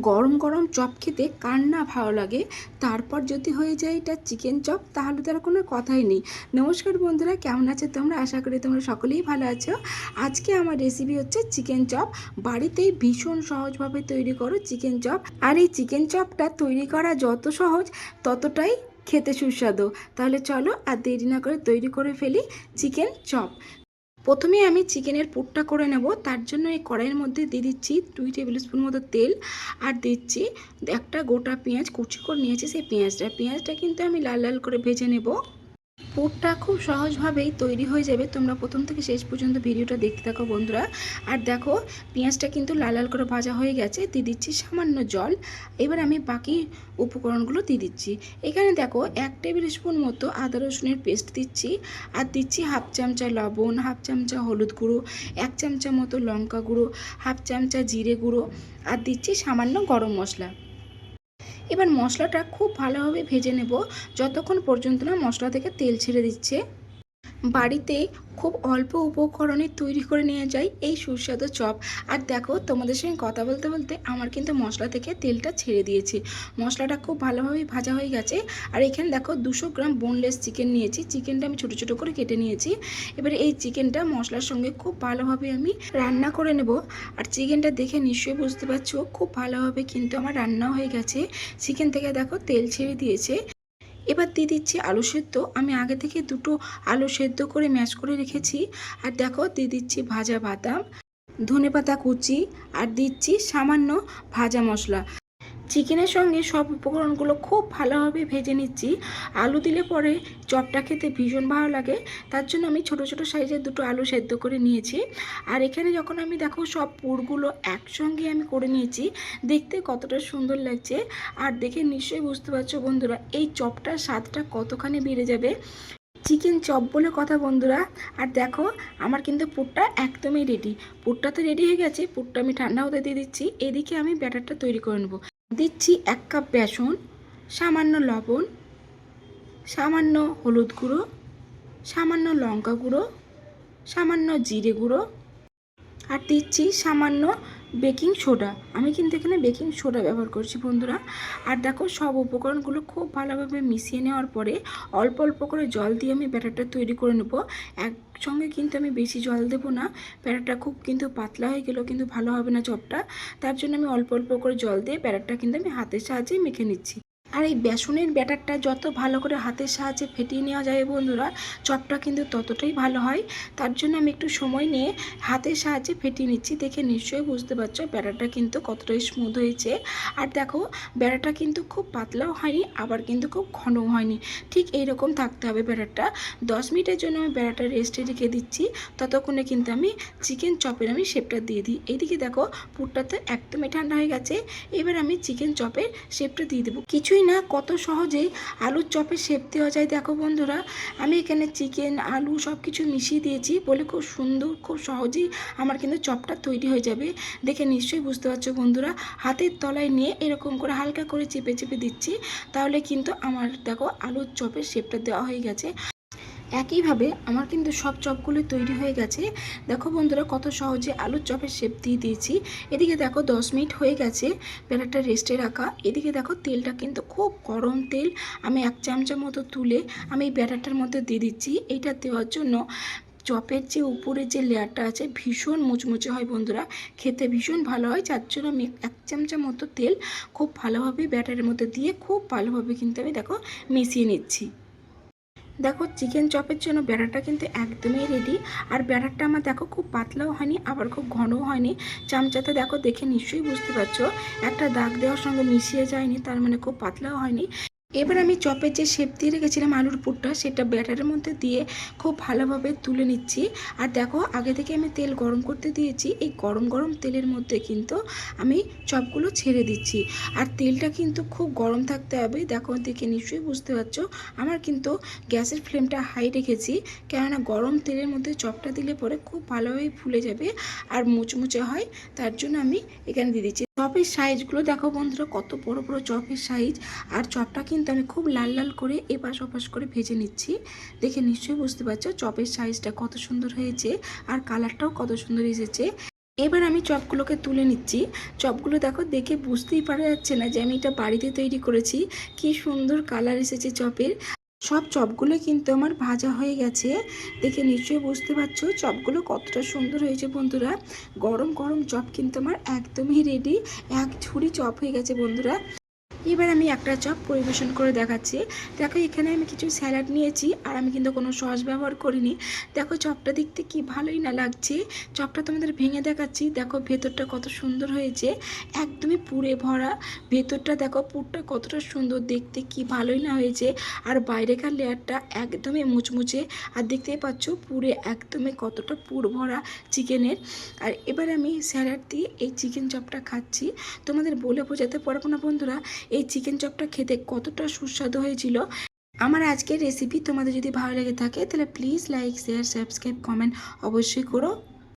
গরম গরম চপ খেতে কার না ভালো লাগে? তারপর যদি হয়ে যায় এটা চিকেন চপ, তাহলে তার কোনো কথাই নেই। নমস্কার বন্ধুরা, কেমন আছে তোমরা? আশা করি তোমরা সকলেই ভালো আছো। আজকে আমার রেসিপি হচ্ছে চিকেন চপ। বাড়িতেই ভীষণ সহজভাবে তৈরি করো চিকেন চপ। আর এই চিকেন চপটা তৈরি করা যত সহজ, ততটাই খেতে সুস্বাদু। তাহলে চলো আর দেরি না করে তৈরি করে ফেলি চিকেন চপ। প্রথমে আমি চিকেনের পুরটা করে নেব, তার জন্য এই কড়াইয়ের মধ্যে দিয়ে দিচ্ছি দুই টেবিল স্পুন মতো তেল আর দিচ্ছি একটা গোটা পেঁয়াজ, কুচি করে নিয়েছি সেই পেঁয়াজটা। পেঁয়াজটা কিন্তু আমি লাল লাল করে ভেজে নেব। পুরটা খুব সহজভাবেই তৈরি হয়ে যাবে। তোমরা প্রথম থেকে শেষ পর্যন্ত ভিডিওটা দেখতে থাকো বন্ধুরা। আর দেখো, পেঁয়াজটা কিন্তু লাল লাল করে ভাজা হয়ে গেছে। দিয়ে দিচ্ছি সামান্য জল। এবার আমি বাকি উপকরণগুলো দিয়ে দিচ্ছি। এখানে দেখো, এক টেবিল স্পুন মতো আদা রসুনের পেস্ট দিচ্ছি। আর দিচ্ছি হাফ চামচা লবণ, হাফ চামচা হলুদ গুঁড়ো, এক চামচা মতো লঙ্কা গুঁড়ো, হাফ চামচা জিরে গুঁড়ো। আর দিচ্ছি সামান্য গরম মশলা। এবার মশলাটা খুব ভালোভাবে ভেজে নেব। যতক্ষণ পর্যন্ত না মশলা থেকে তেল ছেড়ে দিচ্ছে। বাড়িতে খুব অল্প উপকরণে তৈরি করে নিয়ে যাই এই সুস্বাদু চপ। আর দেখো, তোমাদের সঙ্গে কথা বলতে বলতে আমার কিন্তু মশলা থেকে তেলটা ছেড়ে দিয়েছে। মশলাটা খুব ভালোভাবে ভাজা হয়ে গেছে। আর এখানে দেখো, দুশো গ্রাম বোনলেস চিকেন নিয়েছি। চিকেনটা আমি ছোটো ছোটো করে কেটে নিয়েছি। এবারে এই চিকেনটা মশলার সঙ্গে খুব ভালোভাবে আমি রান্না করে নেব। আর চিকেনটা দেখে নিশ্চয়ই বুঝতে পারছ, খুব ভালোভাবে কিন্তু আমার রান্না হয়ে গেছে। চিকেন থেকে দেখো, তেল ছেড়ে দিয়েছে। এবার দিয়ে দিচ্ছি আলু সেদ্ধ। আমি আগে থেকে দুটো আলু সেদ্ধ করে ম্যাশ করে রেখেছি। আর দেখো, দিয়ে দিচ্ছি ভাজা বাদাম ধনে পাতা কুচি, আর দিচ্ছি সামান্য ভাজা মশলা। চিকেনের সঙ্গে সব উপকরণগুলো খুব ভালোভাবে ভেজে নিচ্ছি। আলু দিলে পরে চপটা খেতে ভীষণ ভালো লাগে। তার জন্য আমি ছোট ছোট সাইজের দুটো আলু সেদ্ধ করে নিয়েছি। আর এখানে যখন আমি দেখো সব পুরগুলো একসঙ্গে আমি করে নিয়েছি, দেখতে কতটা সুন্দর লাগছে। আর দেখে নিশ্চয়ই বুঝতে পারছ বন্ধুরা, এই চপটার স্বাদটা কতখানি বেড়ে যাবে। চিকেন চপ বলে কথা বন্ধুরা। আর দেখো, আমার কিন্তু পুরটা একদমই রেডি পুরটা তো রেডি হয়ে গেছে, পুরটা আমি ঠান্ডা হতে দিয়ে দিচ্ছি। এদিকে আমি ব্যাটারটা তৈরি করে নেব। দিচ্ছি এক কাপ বেসন, সামান্য লবণ, সামান্য হলুদ গুঁড়ো, সামান্য লঙ্কা গুঁড়ো, সামান্য জিরে গুঁড়ো, আর দিচ্ছি সামান্য বেকিং সোডা। আমি কিন্তু এখানে বেকিং সোডা ব্যবহার করছি বন্ধুরা। আর দেখো, সব উপকরণগুলো খুব ভালোভাবে মিশিয়ে নেওয়ার পরে অল্প অল্প করে জল দিয়ে আমি ব্যাটারটা তৈরি করে নেব। একসঙ্গে কিন্তু আমি বেশি জল দেবো না। ব্যাটারটা খুব কিন্তু পাতলা হয়ে গেলেও কিন্তু ভালো হবে না চপটা। তার জন্য আমি অল্প অল্প করে জল দিয়ে ব্যাটারটা কিন্তু আমি হাতের সাহায্যেই মেখে নিচ্ছি। আর এই বেসনের ব্যাটারটা যত ভালো করে হাতের সাহায্যে ফেটিয়ে নেওয়া যায় বন্ধুরা, চপটা কিন্তু ততটাই ভালো হয়। তার জন্য আমি একটু সময় নিয়ে হাতের সাহায্যে ফেটিয়ে নিচ্ছি। দেখে নিশ্চয়ই বুঝতে পারছ ব্যাটারটা কিন্তু কতটাই স্মুথ হয়েছে। আর দেখো, ব্যাটারটা কিন্তু খুব পাতলাও হয়নি, আবার কিন্তু খুব ঘনও হয়নি। ঠিক এইরকম থাকতে হবে ব্যাটারটা। দশ মিনিটের জন্য আমি ব্যাটারটা রেস্টে রেখে দিচ্ছি। ততক্ষণে কিন্তু আমি চিকেন চপের আমি শেপটা দিয়ে দিই। এইদিকে দেখো পুরটাতে একদমই ঠান্ডা হয়ে গেছে। এবার আমি চিকেন চপের শেপটা দিয়ে দেবো। কিছুই না কত সহজেই আলুর চপে শেপ দেওয়া যায়। দেখো বন্ধুরা, আমি এখানে চিকেন, আলু সব কিছু মিশিয়ে দিয়েছি বলে খুব সুন্দর, খুব সহজেই আমার কিন্তু চপটা তৈরি হয়ে যাবে। দেখে নিশ্চয়ই বুঝতে পারছ বন্ধুরা, হাতের তলায় নিয়ে এরকম করে হালকা করে চেপে চেপে দিচ্ছি, তাহলে কিন্তু আমার, দেখো, আলুর চপের শেপটা দেওয়া হয়ে গেছে। একইভাবে আমার কিন্তু সব চপগুলো তৈরি হয়ে গেছে। দেখো বন্ধুরা, কত সহজে আলুর চপের শেপ দিয়ে দিয়েছি। এদিকে দেখো দশ মিনিট হয়ে গেছে ব্যাটারটা রেস্টে রাখা। এদিকে দেখো তেলটা কিন্তু খুব গরম তেল। আমি এক চামচা মতো তুলে আমি এই ব্যাটারটার মধ্যে দিয়ে দিচ্ছি। এইটা দেওয়ার জন্য চপের যে উপরে যে লেয়ারটা আছে, ভীষণ মুচমুচে হয় বন্ধুরা। খেতে ভীষণ ভালো হয়। যার জন্য আমি এক চামচা মতো তেল খুব ভালোভাবে ব্যাটারের মধ্যে দিয়ে খুব ভালোভাবে কিন্তু আমি দেখো মিশিয়ে নিচ্ছি। দেখো চিকেন চপের জন্য ব্যাটারটা কিন্তু একদমই রেডি আর ব্যাটারটা আমার দেখো খুব পাতলাও হয়নি, আবার খুব ঘনও হয়নি। চামচাতে দেখো দেখে নিশ্চয়ই বুঝতে পারছ। একটা দাগ দেওয়ার সঙ্গে মিশিয়ে যায়নি, তার মানে খুব পাতলাও হয়নি। এবার আমি চপের যে শেপ দিয়ে রেখেছিলাম আলুর পুরটা, সেটা ব্যাটারের মধ্যে দিয়ে খুব ভালোভাবে তুলে নিচ্ছি। আর দেখো, আগে থেকে আমি তেল গরম করতে দিয়েছি। এই গরম গরম তেলের মধ্যে কিন্তু আমি চপগুলো ছেড়ে দিচ্ছি। আর তেলটা কিন্তু খুব গরম থাকতে হবে। দেখো, দেখে নিশ্চয়ই বুঝতে পারছ, আমার কিন্তু গ্যাসের ফ্লেমটা হাই রেখেছি। কেননা গরম তেলের মধ্যে চপটা দিলে পরে খুব ভালোভাবে ফুলে যাবে আর মুচমুচে হয়। তার জন্য আমি এখানে দিয়ে দিচ্ছি। চপের সাইজগুলো দেখো বন্ধুরা, কত বড় বড় চপের সাইজ। আর চপটা কিন্তু আমি খুব লাল লাল করে এপাশ ওপাশ করে ভেজে নিচ্ছি। দেখে নিশ্চয়ই বুঝতে পারছ চপের সাইজটা কত সুন্দর হয়েছে আর কালারটাও কত সুন্দর এসেছে। এবার আমি চপগুলোকে তুলে নিচ্ছি। চপগুলো দেখো দেখে বুঝতেই পারা যাচ্ছে না যে আমি এটা বাড়িতে তৈরি করেছি। কি সুন্দর কালার এসেছে চপের। সব চপগুলো কিন্তু আমার ভাজা হয়ে গেছে। দেখে নিশ্চয়ই বুঝতে পারছ চপগুলো কতটা সুন্দর হয়েছে বন্ধুরা। গরম গরম চপ কিন্তু আমার একদমই রেডি এক ঝুড়ি চপ হয়ে গেছে বন্ধুরা। এবার আমি একটা চপ পরিবেশন করে দেখাচ্ছি। দেখো, এখানে আমি কিছু স্যালাড নিয়েছি আর আমি কিন্তু কোনো সস ব্যবহার করিনি। দেখো, চপটা দেখতে কি ভালোই না লাগছে। চপটা তোমাদের ভেঙে দেখাচ্ছি। দেখো, ভেতরটা কত সুন্দর হয়েছে। একদমই পুরে ভরা। ভেতরটা দেখো, পুরটা কতটা সুন্দর। দেখতে কি ভালোই না হয়েছে। আর বাইরেকার লেয়ারটা একদমই মুচমুচে। আর দেখতেই পাচ্ছ পুরে একদমই কতটা পুর ভরা চিকেনের। আর এবার আমি স্যালাড দিয়ে এই চিকেন চপটা খাচ্ছি। তোমাদের বলে বোঝাতে পারব না, বন্ধুরা। এই চিকেন চপটা খেতে কতটা সুস্বাদু হয়েছিল। আমার আজকের রেসিপি তোমাদের যদি ভালো লেগে থাকে, তাহলে please like share subscribe comment অবশ্যই করো।